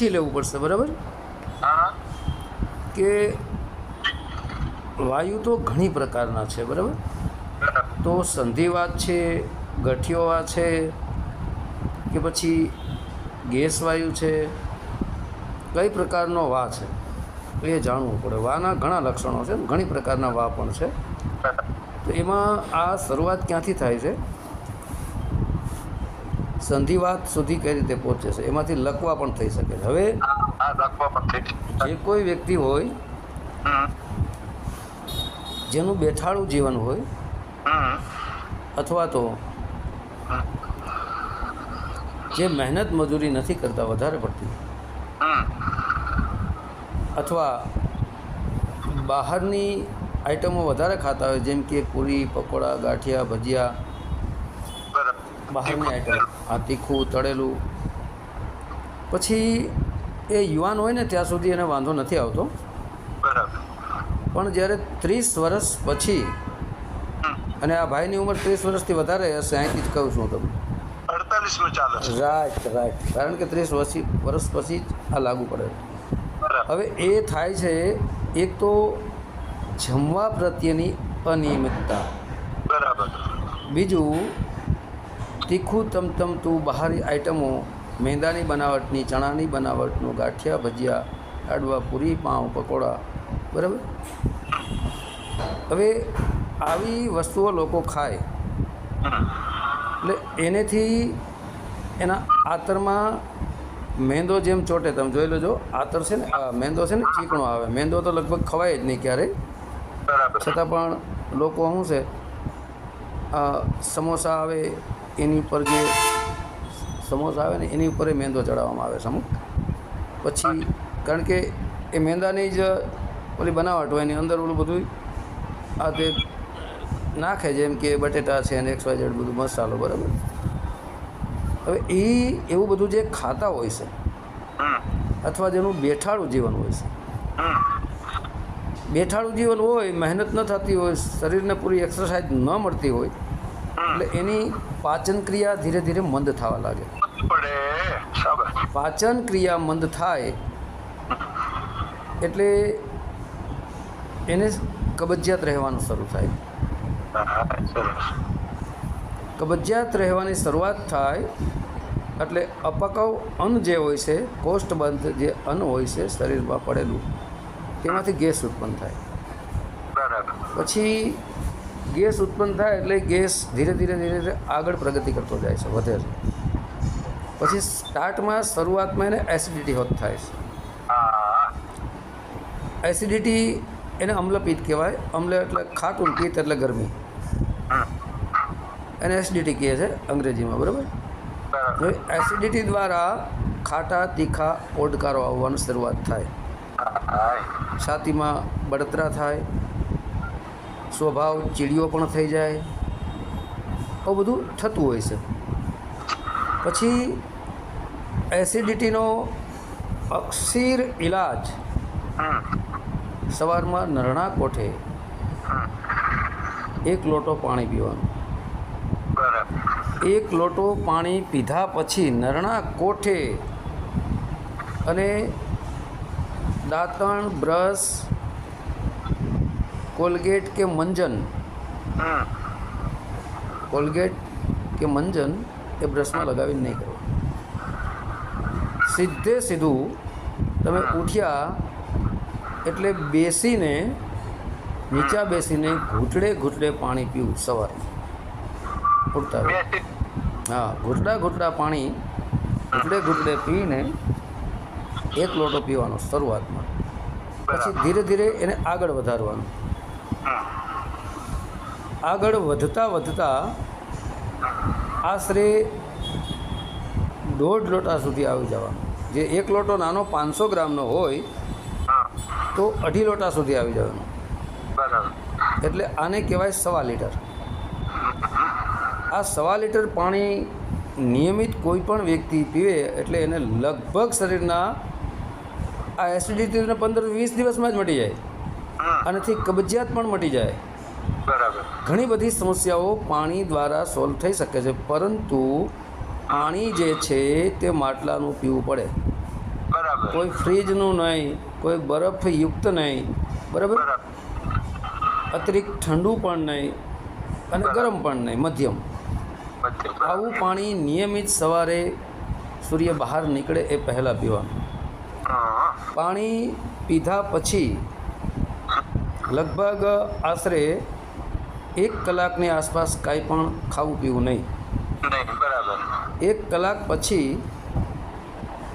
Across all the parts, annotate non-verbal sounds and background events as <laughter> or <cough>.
પૂછી લેવું પડશે બરાબર? કે વાયુ તો ઘણી પ્રકારના છે બરાબર? તો સંધિવાત છે ગઠિયોવા છે કે પછી ગેસ વાયુ છે કઈ પ્રકારનો વા છે એ જાણવું પડે. વાના ઘણા લક્ષણો છે ઘણી પ્રકારના વા પણ છે. તો એમાં આ શરૂઆત ક્યાંથી થાય છે? સંધિવાત સુધી કઈ રીતે પહોંચે છે? એમાંથી લકવા પણ થઈ શકે છે. હવે જે કોઈ વ્યક્તિ હોય જેનું બેઠાડું જીવન હોય અથવા તો જે મહેનત મજૂરી નથી કરતા વધારે પડતી અથવા બહારની આઈટમો વધારે ખાતા હોય જેમ કે પૂરી પકોડા ગાંઠિયા ભજીયા બહારની આઈટમ આ તીખું તળેલું પછી એ યુવાન હોય ને ત્યાં સુધી એને વાંધો નથી આવતો. બરાબર. પણ જ્યારે ત્રીસ વર્ષ પછી અને આ ભાઈની ઉંમર ત્રીસ વર્ષથી વધારે હશે અહીંથી જ કહું છું તમને. Right right. કારણ કે ત્રીસ વર્ષ વર્ષ પછી જ આ લાગુ પડે. હવે એ થાય છે એક તો જમવા પ્રત્યેની અનિયમિતતા. બરાબર. બીજું તીખું તમતમતું બહારી આઈટમો મેંદાની બનાવટની ચણાની બનાવટનું ગાંઠિયા ભજીયા લાડવા પૂરી પાઉં પકોડા બરાબર? હવે આવી વસ્તુઓ લોકો ખાય. એટલે એનેથી એના આતરમાં મેંદો જેમ ચોટે તમે જોઈ લેજો આતર છે ને આ મેંદો છે ને ચીકણો આવે. મેંદો તો લગભગ ખવાય જ નહીં ક્યારેય. છતાં પણ લોકો શું છે સમોસા આવે એની ઉપર જે સમોસ આવે ને એની ઉપર એ મેંદો ચડાવવામાં આવે છે અમુક. પછી કારણ કે એ મેંદાની જ ઓલી બનાવટ હોય એની અંદર ઓલું બધું આ તે નાખે જેમ કે બટેટા છે અને એક્સ વાય બધું મસાલો બરાબર. હવે એ એવું બધું જે ખાતા હોય છે અથવા જેનું બેઠાડું જીવન હોય છે. બેઠાળું બેઠાડું જીવન હોય મહેનત ન થતી હોય શરીરને પૂરી એક્સરસાઇઝ ન મળતી હોય એટલે એની પાચન ક્રિયા ધીરે ધીરે મંદ થવા લાગે. પાચન ક્રિયા મંદ થાય એટલે એને કબજિયાત રહેવાનું શરૂ થાય. કબજિયાત રહેવાની શરૂઆત થાય એટલે અપકવ અન્ન જે હોય છે કોષ્ટબંધ જે અન્ન હોય છે શરીરમાં પડેલું તેમાંથી ગેસ ઉત્પન્ન થાય. પછી ગેસ ઉત્પન્ન થાય એટલે ગેસ ધીરે ધીરે ધીરે ધીરે આગળ પ્રગતિ કરતો જાય છે, વધે છે. પછી સ્ટાર્ટમાં શરૂઆતમાં એને એસિડિટી હોત થાય છે. એસિડિટી એને અમ્લપિત્ત કહેવાય. અમ્લ એટલે ખાટું પિત્ત એટલે ગરમી. એને એસિડિટી કહે છે અંગ્રેજીમાં, બરાબર? એસિડિટી દ્વારા ખાટા, તીખા, ઓડકારો આવવાની શરૂઆત થાય. છાતીમાં બળતરા થાય. સ્વભાવ ચીડિયો પણ થઈ જાય. આવું બધું થતું હોય છે. પછી એસિડિટીનો અક્ષીર ઇલાજ સવારમાં નરણા કોઠે એક લોટો પાણી પીવાનું. એક લોટો પાણી પીધા પછી નરણા કોઠે અને દાંતણ, બ્રશ કોલગેટ કે મંજન? કોલગેટ કે મંજન એ બ્રશમાં લગાવીને નહીં કરવું સીધે સીધું તમે ઉઠ્યા એટલે બેસીને નીચા બેસીને ઘૂંટડે ઘૂંટડે પાણી પીવું સવારે. ઉઠતા હા ઘૂંટડા ઘૂંટડા પાણી ઘૂંટડે ઘૂંટડે પીને એક લોટો પીવાનો શરૂઆતમાં. પછી ધીરે ધીરે એને આગળ વધારવાનું. આગળ વધતા વધતા આશરે દોઢ લોટા સુધી આવી જવાનું જે એક લોટો નાનો પાંચસો ગ્રામનો હોય તો અઢી લોટા સુધી આવી જવાનું. બરાબર. એટલે આને કહેવાય સવા લીટર. આ સવા લીટર પાણી નિયમિત કોઈ પણ વ્યક્તિ પીવે એટલે એને લગભગ શરીરના આ એસિડિટીને પંદર વીસ દિવસમાં જ મટી જાય. આનાથી કબજિયાત પણ મટી જાય. બરાબર. ઘણી બધી સમસ્યાઓ પાણી દ્વારા સોલ્વ થઈ શકે છે પરંતુ પાણી જે છે તે માટલાનું પીવું પડે. બરાબર. કોઈ ફ્રીજનું નહીં કોઈ બરફયુક્ત નહીં બરાબર? બરાબર. અતિરિક્ત ઠંડુ પણ નહીં અને ગરમ પણ નહીં મધ્યમ. આવું પાણી નિયમિત સવારે સૂર્ય બહાર નીકળે એ પહેલાં પીવાનું. પાણી પીધા પછી લગભગ આશરે એક કલાકની આસપાસ કાંઈ પણ ખાવું પીવું નહીં. એક કલાક પછી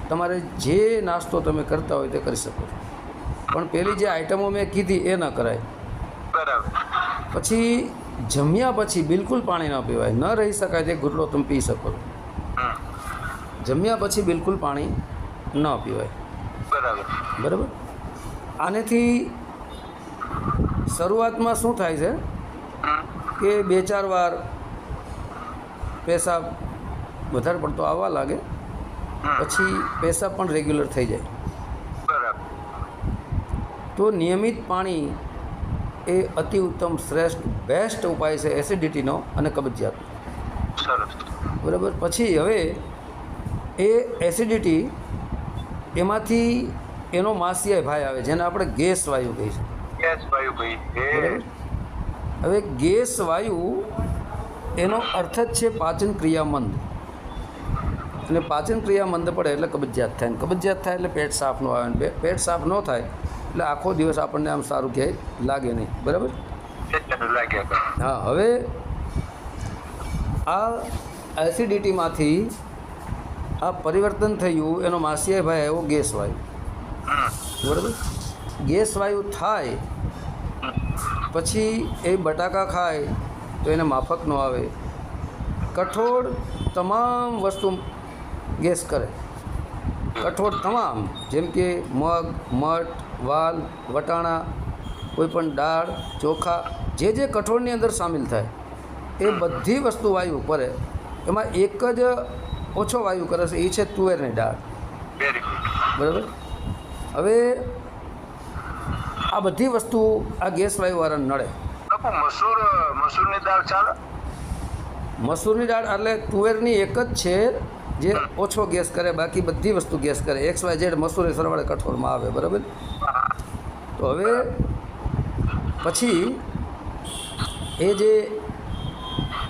તમારે જે નાસ્તો તમે કરતા હોય તે કરી શકો છો. પણ પેલી જે આઈટમો મેં કીધી એ ન કરાય. બરાબર. પછી જમ્યા પછી બિલકુલ પાણી ન પીવાય. ન રહી શકાય તે ઘૂંટડો તમે પી શકો છો. જમ્યા પછી બિલકુલ પાણી ન પીવાય. બરાબર. બરાબર? આનેથી શરૂઆતમાં શું થાય છે? કે બે ચાર વાર પેશાબ વધારે પડતો આવવા લાગે, પછી પેશાબ પણ રેગ્યુલર થઈ જાય. તો નિયમિત પાણી એ અતિ ઉત્તમ શ્રેષ્ઠ, બેસ્ટ ઉપાય છે એસિડિટીનો અને કબજિયાતનો. બરાબર? પછી હવે એ એસિડિટી એમાંથી એનો માસિયાય ભાઈ આવે, જેને આપણે ગેસ વાયુ કહીએ છીએ વાયુ ભાઈ. હવે ગેસ વાયુ એનો અર્થ જ છે પાચન ક્રિયા મંદ અને પાચન ક્રિયા મંદ પડે એટલે કબજિયાત થાય. ને કબજિયાત થાય એટલે પેટ સાફ ન આવે. ને પેટ સાફ ન થાય એટલે આખો દિવસ આપણને આમ સારું ક્યાંય લાગે નહીં. બરાબર? હા હવે આ એસિડિટીમાંથી આ પરિવર્તન થયું એનો માસિયાય ભાઈ આવ્યો ગેસ વાયુ. બરાબર? ગેસ વાયુ થાય પછી એ બટાકા ખાય તો એને માફક ન આવે. કઠોળ તમામ વસ્તુ ગેસ કરે. કઠોળ તમામ જેમ કે મગ મઠ વાલ વટાણા કોઈપણ દાળ ચોખા જે જે કઠોળની અંદર સામેલ થાય એ બધી વસ્તુ વાયુ કરે એમાં એક જ ઓછો વાયુ કરે છે એ છે તુવેરની દાળ. બરાબર? હવે આ બધી વસ્તુ આ ગેસ વાયુવાળાને નડે. બાપુ મસૂર મસૂરની દાળ ચાલે? મસૂરની દાળ એટલે તુવેરની એક જ છે જે ઓછો ગેસ કરે બાકી બધી વસ્તુ ગેસ કરે. એક્સ વાય ઝેડ મસૂરી સરવાળે કઠોળમાં આવે બરાબર? તો હવે પછી એ જે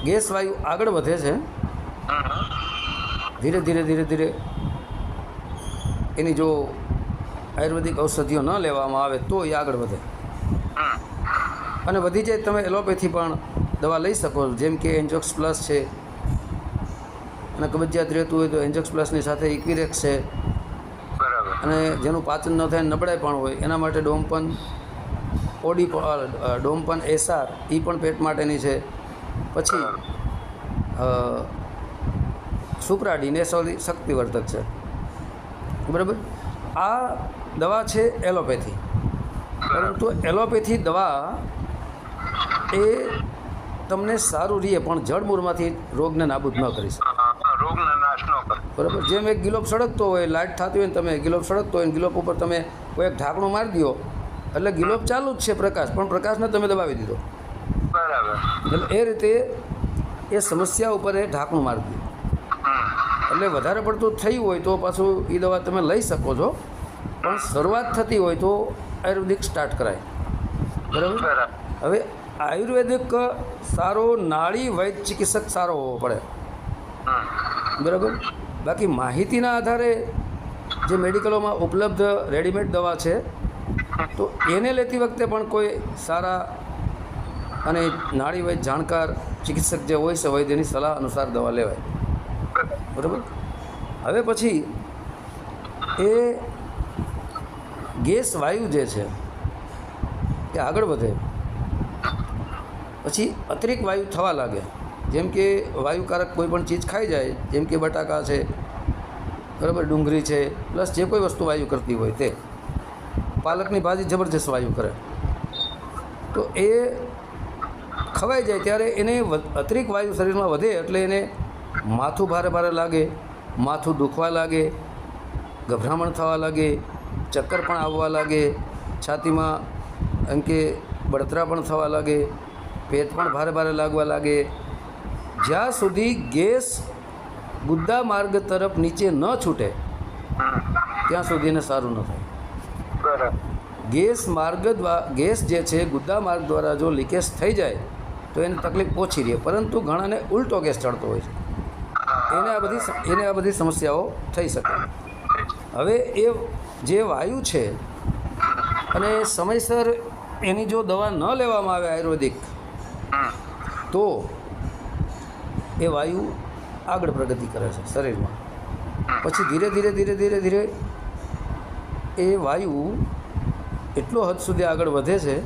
ગેસ વાયુ આગળ વધે છે ધીરે ધીરે ધીરે ધીરે એની જો આયુર્વેદિક ઔષધિઓ ન લેવામાં આવે તો એ આગળ વધે. અને વધી જાય તમે એલોપેથી પણ દવા લઈ શકો જેમ કે એન્જોક્સ પ્લસ છે. અને કબજિયાત રહેતું હોય તો એન્જોક્સ પ્લસની સાથે ઇક્વિરેક્સ છે. બરાબર. અને જેનું પાચન ન થાય નબળાઈ પણ હોય એના માટે ડોમપન ઓડી ડોમ્પન એસઆર એ પણ પેટ માટેની છે. પછી સુપ્રાડીન એ સૌથી શક્તિવર્ધક છે. બરાબર? આ દવા છે એલોપેથી. પરંતુ એલોપેથી દવા એ તમને સારું રહે પણ જળમૂળમાંથી રોગને નાબૂદ ન કરી શકે. હા, હા, નાશ ન કરે. બરાબર? જેમ એક ગિલોપ સળગતો હોય લાઇટ થતી હોય ને તમે ગિલોપ સળગતો હોય ગિલોપ ઉપર તમે કોઈ એક ઢાંકણું મારી દો એટલે ગિલોપ ચાલુ જ છે પ્રકાશ પણ પ્રકાશને તમે દબાવી દીધો. બરાબર. એટલે એ રીતે એ સમસ્યા ઉપર એ ઢાંકણું મારી દીધું એટલે વધારે પડતું થયું હોય તો પાછું એ દવા તમે લઈ શકો છો. પણ શરૂઆત થતી હોય તો આયુર્વેદિક સ્ટાર્ટ કરાય. બરાબર? હવે આયુર્વેદિક સારો નાળી વૈદ ચિકિત્સક સારો હોવો પડે. બરાબર? બાકી માહિતીના આધારે જે મેડિકલોમાં ઉપલબ્ધ રેડીમેડ દવા છે તો એને લેતી વખતે પણ કોઈ સારા અને નાળી વૈદ જાણકાર ચિકિત્સક જે હોય છે વૈદ્યની સલાહ અનુસાર દવા લેવાય. બરાબર? હવે પછી એ ગેસ વાયુ જે છે, એ આગળ વધે. પછી અતિરિક્ત વાયુ થવા લાગે. જેમ કે વાયુકારક કોઈ પણ ચીજ ખાઈ જાય, જેમ કે બટાકા છે, બરાબર, ડુંગળી છે, પ્લસ જે કોઈ વસ્તુ વાયુ કરતી હોય તે. પાલકની ભાજી જબરજસ્ત વાયુ કરે. તો એ ખવાઈ જાય ત્યારે એને અતિરિક્ત વાયુ શરીરમાં વધે એટલે એને માથું ભારે ભારે લાગે, માથું દુખવા લાગે, ગભરામણ થવા લાગે ચક્કર પણ આવવા લાગે, છાતીમાં એમ કે બળતરા પણ થવા લાગે, પેટ પણ ભારે ભારે લાગવા લાગે. જ્યાં સુધી ગેસ ગુદ્દા માર્ગ તરફ નીચે ન છૂટે, ત્યાં સુધી એને સારું ન થાય. ગેસ માર્ગ દ્વારા ગેસ જે છે, ગુદ્દા માર્ગ દ્વારા જો લીકેજ થઈ જાય, તો એને તકલીફ ઓછી રહે, પરંતુ ઘણાને ઉલટો ગેસ ચડતો હોય છે. એને આ બધી એને આ બધી સમસ્યાઓ થઈ શકે. હવે એ જે વાયુ છે અને સમયસર એની જો દવા ન લેવામાં આવે આયુર્વેદિક તો એ વાયુ આગળ પ્રગતિ કરે છે શરીરમાં. પછી ધીરે ધીરે ધીરે ધીરે ધીરે એ વાયુ એટલો હદ સુધી આગળ વધે છે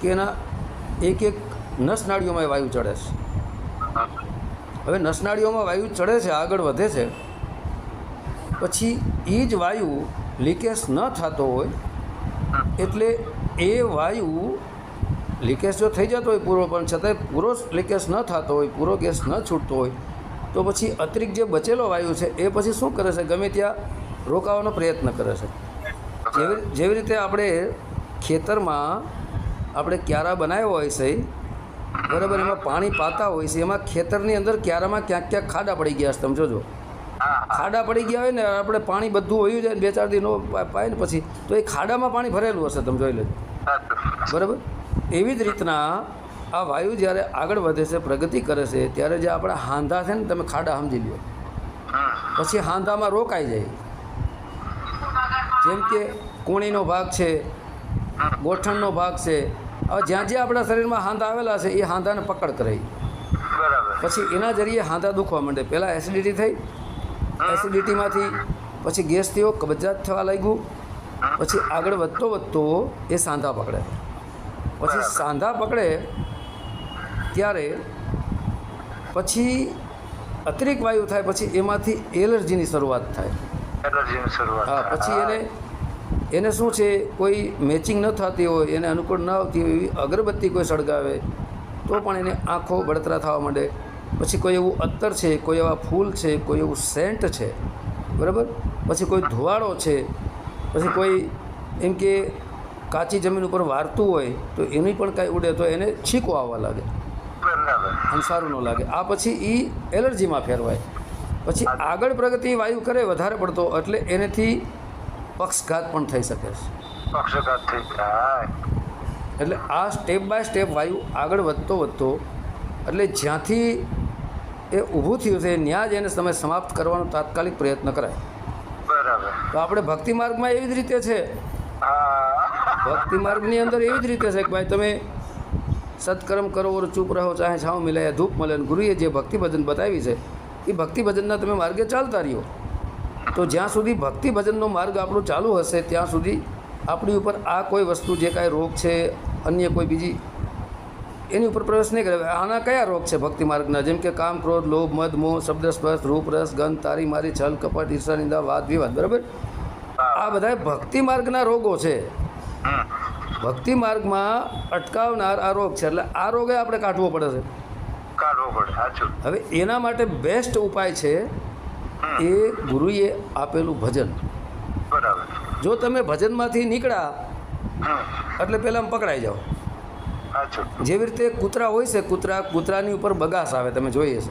કે એના એક એક નસનાળીઓમાં એ વાયુ ચડે છે. હવે નસનાળીઓમાં વાયુ ચડે છે આગળ વધે છે. પછી એ જ વાયુ લીકેજ ન થતો હોય, એટલે એ વાયુ લીકેજ જો થઈ જતો હોય પૂરો, પણ છતાંય પૂરો લીકેજ ન થતો હોય, પૂરો ગેસ ન છૂટતો હોય, તો પછી અતિરિક્ત જે બચેલો વાયુ છે, એ પછી શું કરે છે? ગમે ત્યાં રોકાવાનો પ્રયત્ન કરે છે. જેવી જેવી રીતે આપણે ખેતરમાં આપણે ક્યારા બનાવ્યો હોય છે, બરાબર, એમાં પાણી પાતા હોય છે, એમાં ખેતરની અંદર ક્યારામાં ક્યાંક ક્યાંક ખાડા પડી ગયા છે, તમે જોજો. ખાડા પડી ગયા હોય ને આપણે પાણી બધું વયું જાય ને બે ચાર દિનો પાય ને પછી તો એ ખાડામાં પાણી ભરેલું હશે તમે જોઈ લેજો બરાબર? એવી જ રીતના આ વાયુ જ્યારે આગળ વધે છે પ્રગતિ કરે છે ત્યારે જે આપણા હાંધા છે ને તમે ખાડા સમજી લ્યો. પછી હાંધામાં રોકાઈ જાય. જેમ કે કોણીનો ભાગ છે ગોઠણનો ભાગ છે હવે જ્યાં જ્યાં આપણા શરીરમાં હાંધા આવેલા છે એ હાંધાને પકડ કરાવી પછી એના જરીએ હાંધા દુખવા માંડે. પહેલાં એસિડિટી થઈ એસિડિટીમાંથી પછી ગેસ થયો કબજિયાત થવા લાગ્યું. પછી આગળ વધતો વધતો એ સાંધા પકડે. પછી સાંધા પકડે ત્યારે પછી અતિરિક્ત વાયુ થાય પછી એમાંથી એલર્જીની શરૂઆત થાય. એલર્જીની શરૂઆત હા પછી એને એને શું છે કોઈ મેચિંગ ન થતી હોય એને અનુકૂળ ન આવતી હોય એવી અગરબત્તી કોઈ સળગાવે તો પણ એને આંખો બળતરા થવા માંડે. પછી કોઈ એવું અત્તર છે કોઈ એવા ફૂલ છે કોઈ એવું સેન્ટ છે બરાબર? પછી કોઈ ધુવાળો છે પછી કોઈ એમ કે કાચી જમીન ઉપર વારતું હોય તો એની પણ કાંઈ ઉડે તો એને છીકો આવવા લાગે. બરાબર. અને સારું ન લાગે. આ પછી એ એલર્જીમાં ફેરવાય. પછી આગળ પ્રગતિ વાયુ કરે વધારે પડતો એટલે એનેથી પક્ષઘાત પણ થઈ શકે છે. પક્ષઘાત થઈ જાય. એટલે આ સ્ટેપ બાય સ્ટેપ વાયુ આગળ વધતો વધતો એટલે જ્યાંથી એ ઊભું થયું છે ત્યાં જ એને તમે સમાપ્ત કરવાનો તાત્કાલિક પ્રયત્ન કરાય. બરાબર. તો આપણે ભક્તિ માર્ગમાં એવી જ રીતે છે. ભક્તિ માર્ગની અંદર એવી જ રીતે છે કે ભાઈ તમે સત્કર્મ કરો ઓર ચૂપ રહો ચાહે છાંવ મિલે ધૂપ મળે અને ગુરુએ જે ભક્તિ ભજન બતાવી છે એ ભક્તિ ભજનના તમે માર્ગે ચાલતા રહ્યો. તો જ્યાં સુધી ભક્તિ ભજનનો માર્ગ આપણો ચાલુ હશે ત્યાં સુધી આપણી ઉપર આ કોઈ વસ્તુ જે કાંઈ રોગ છે અન્ય કોઈ બીજી એની ઉપર પ્રવેશ નહીં કરે. આના કયા રોગ છે ભક્તિ માર્ગના? જેમ કે કામ ક્રોધ લોભ મદ મોહ શબ્દ સ્પર્શ રૂપ ગંધ તારી મારી છલ કપટ ઈર્ષા નિંદા વાદ વિવાદ. બરાબર? આ બધા ભક્તિ માર્ગના રોગો છે. ભક્તિ માર્ગમાં અટકાવનાર આ રોગ છે. એટલે આ રોગે આપણે કાઢવો પડે છે. કાઢવો પડે હવે એના માટે બેસ્ટ ઉપાય છે એ ગુરુએ આપેલું ભજન. બરાબર. જો તમે ભજનમાંથી નીકળ્યા એટલે પહેલાં પકડાઈ જાઓ. જેવી રીતે કૂતરા હોય છે કૂતરા કૂતરાની ઉપર બગાસ આવે તમે જોઈએ છે.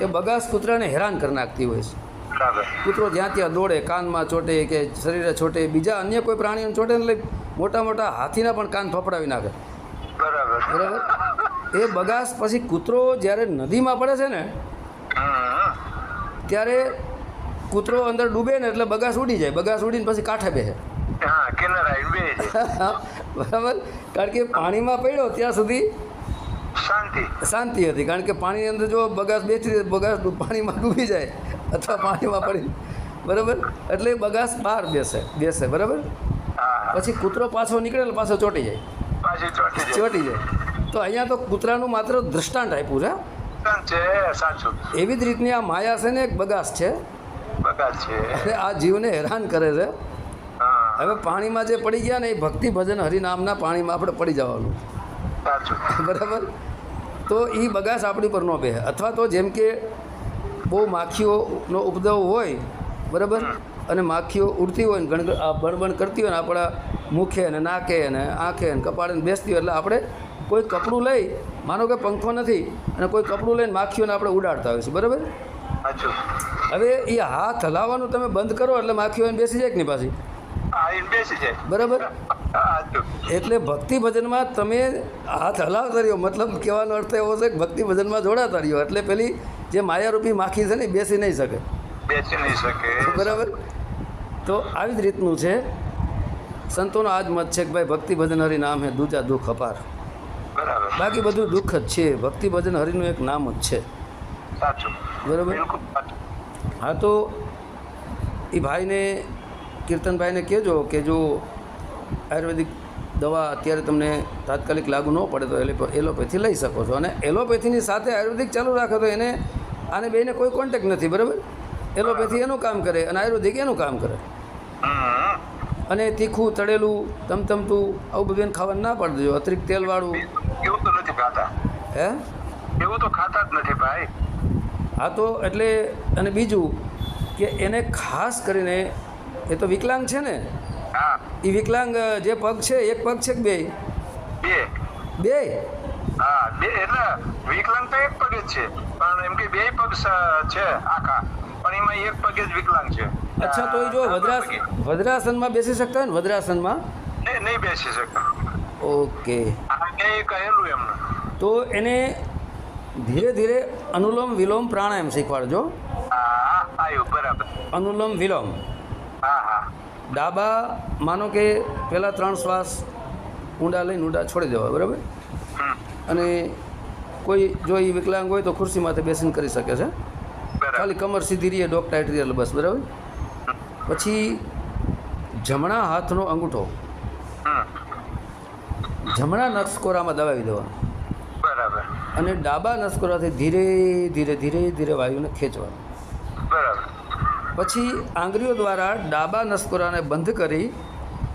એ બગાસ કૂતરાને હેરાન કરી નાખતી હોય છે. કૂતરો જ્યાં ત્યાં દોડે કાનમાં ચોટે કે શરીરે ચોટે બીજા અન્ય કોઈ પ્રાણીઓને ચોટે એટલે મોટા મોટા હાથીના પણ કાન ફફડાવી નાખે. બરાબર. બરાબર? એ બગાસ પછી કૂતરો જ્યારે નદીમાં પડે છે ને ત્યારે કૂતરો અંદર ડૂબે ને એટલે બગાસ ઉડી જાય. બગાસ ઉડીને પછી કાંઠે બેસે. <laughs> બરાબર? કારણ કે પાણીમાં પડ્યો ત્યાં સુધી શાંતિ. શાંતિ હતી. કારણ કે પાણીની અંદર જો બગાસ બેઠી રહે, બગાસ પાણીમાં ડૂબી જાય અથવા પાણીમાં પડી. બરાબર? એટલે બગાસ બહાર બેસે બેસે. બરાબર? પછી કૂતરો પાછો નીકળે પાછો ચોંટી જાય. ચોટી જાય. તો અહીંયા તો કૂતરાનું માત્ર દ્રષ્ટાંત આપ્યું છે એવી જ રીતની આ માયા છે ને એક બગાસ છે. આ જીવને હેરાન કરે છે. હવે પાણીમાં જે પડી ગયા ને એ ભક્તિ ભજન હરિનામના પાણીમાં આપણે પડી જવાનું. <laughs> બરાબર? તો એ બગાસ આપણી પર ન બે અથવા તો જેમ કે બહુ માખીઓનો ઉપદ્રવ હોય બરાબર? અને માખીઓ ઉડતી હોય ને બણબણ કરતી હોય ને આપણા મુખે ને નાકે ને આંખે ને કપાળે બેસતી હોય એટલે આપણે કોઈ કપડું લઈ માનો કે પંખો નથી અને કોઈ કપડું લઈને માખીઓને આપણે ઉડાડતા હોય છે બરાબર? હવે એ હાથ હલાવવાનું તમે બંધ કરો એટલે માખીઓ એને બેસી જાય કે નહીં પાછી? હા બેસી જાય. બરાબર? એટલે ભક્તિ ભજનમાં તમે હાથ હલાવ કર્યો મતલબ કહેવાનો અર્થ એવો છે કે ભક્તિ ભજનમાં જોડાતા રહ્યો. એટલે પેલી જે માયારૂપી માખી છે ને બેસી નહીં શકે. બેસી નહીં શકે. બરાબર? તો આવી જ રીતનું છે. સંતોનો આ જ મત છે કે ભાઈ ભક્તિ ભજન હરિ નામ હે દૂજા દુઃખ અપાર. બાકી બધું દુઃખ જ છે. ભક્તિ ભજન હરિનું એક નામ જ છે. બરાબર? હા તો એ ભાઈને કીર્તનભાઈને કહેજો કે જો આયુર્વેદિક દવા અત્યારે તમને તાત્કાલિક લાગુ ન પડે તો એલિપ એલોપેથી લઈ શકો છો. અને એલોપેથીની સાથે આયુર્વેદિક ચાલુ રાખો તો એને આને બેને કોઈ કોન્ટેક્ટ નથી બરાબર? એલોપેથી એનું કામ કરે અને આયુર્વેદિક એનું કામ કરે. અને તીખું તળેલું તમતમતું આવું બધું ખાવાનું ના પાડી દેજો. અતિરિક્ત તેલવાળું. એવું તો નથી ખાતા. હે? એવું તો ખાતા જ નથી ભાઈ. હા તો એટલે અને બીજું કે એને ખાસ કરીને એ તો વિકલાંગ છે ને? હા. એ વિકલાંગ જે પગ છે એક પગ છે કે બે? બે. હા બે એટલે વિકલાંગ તો એક પગ જ છે. પણ એમ કે બે પગ છે આખા. પણ એમાં એક પગ જ વિકલાંગ છે. અચ્છા તો એ જો વદ્રાસ વદ્રાસનમાં બેસી શકતા હોય ને વદ્રાસનમાં? નહીં નહીં બેસી શકતા. ઓકે. કે કહેલું એમને. તો એને ધીરે ધીરે અનુલોમ વિલોમ પ્રાણાયામ શીખવાડજો. હા આવ્યું બરાબર. અનુલોમ વિલોમ ડાબા માનો કે પહેલાં ત્રણ શ્વાસ ઊંડા લઈને ઊંડા છોડી દેવા બરાબર? અને કોઈ જો એ વિકલાંગ હોય તો ખુરશી માથે બેસીને કરી શકે છે. ખાલી કમર સીધી રહીએ ડોક ટાઈટ રહીએ એટલે બસ બરાબર? પછી જમણા હાથનો અંગૂઠો. જમણા નસકોરામાં દબાવી દેવાનો. બરાબર. અને ડાબા નસકોરાથી ધીરે ધીરે ધીરે ધીરે વાયુને ખેંચવાનું. બરાબર. પછી આંગળીઓ દ્વારા ડાબા નસકોરાને બંધ કરી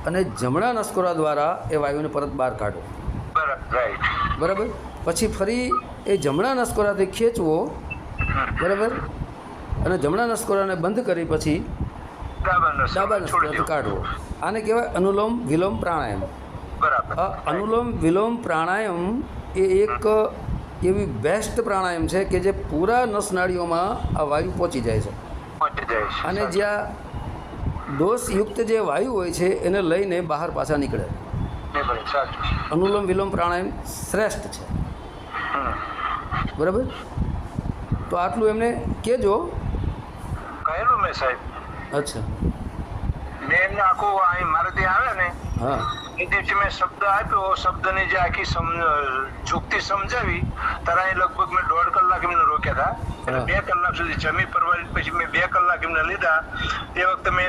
અને જમણા નસકોરા દ્વારા એ વાયુને પરત બહાર કાઢો. બરાબર? રાઈટ બરાબર પછી ફરી એ જમણા નસકોરાથી ખેંચવો. બરાબર? અને જમણા નસકોરાને બંધ કરી પછી ડાબા નસ નસકોરાથી કાઢવો. આને કહેવાય અનુલોમ વિલોમ પ્રાણાયામ. અનુલોમ વિલોમ પ્રાણાયામ એ એક એવી બેસ્ટ પ્રાણાયામ છે કે જે પૂરા નસનાળીઓમાં આ વાયુ પહોંચી જાય છે. અને જ્યાં દોષયુક્ત જે વાયુ હોય છે એને લઈને બહાર પાછા નીકળે. અનુલોમ વિલોમ પ્રાણાયામ શ્રેષ્ઠ છે. બરાબર? તો આટલું એમને કહેજો. કહેલું મેં સાહેબ. અચ્છા. મેં એમને આખું મારે ત્યાં આવે ને હા. એ દિવસે મેં શબ્દ આપ્યો શબ્દની જે આખી સમ સમજાવી તારા અહીં લગભગ મેં દોઢ કલાક એમને રોક્યા હતા. બે કલાક સુધી જમી પરવારી પછી મેં બે કલાક એમને લીધા. તે વખતે મેં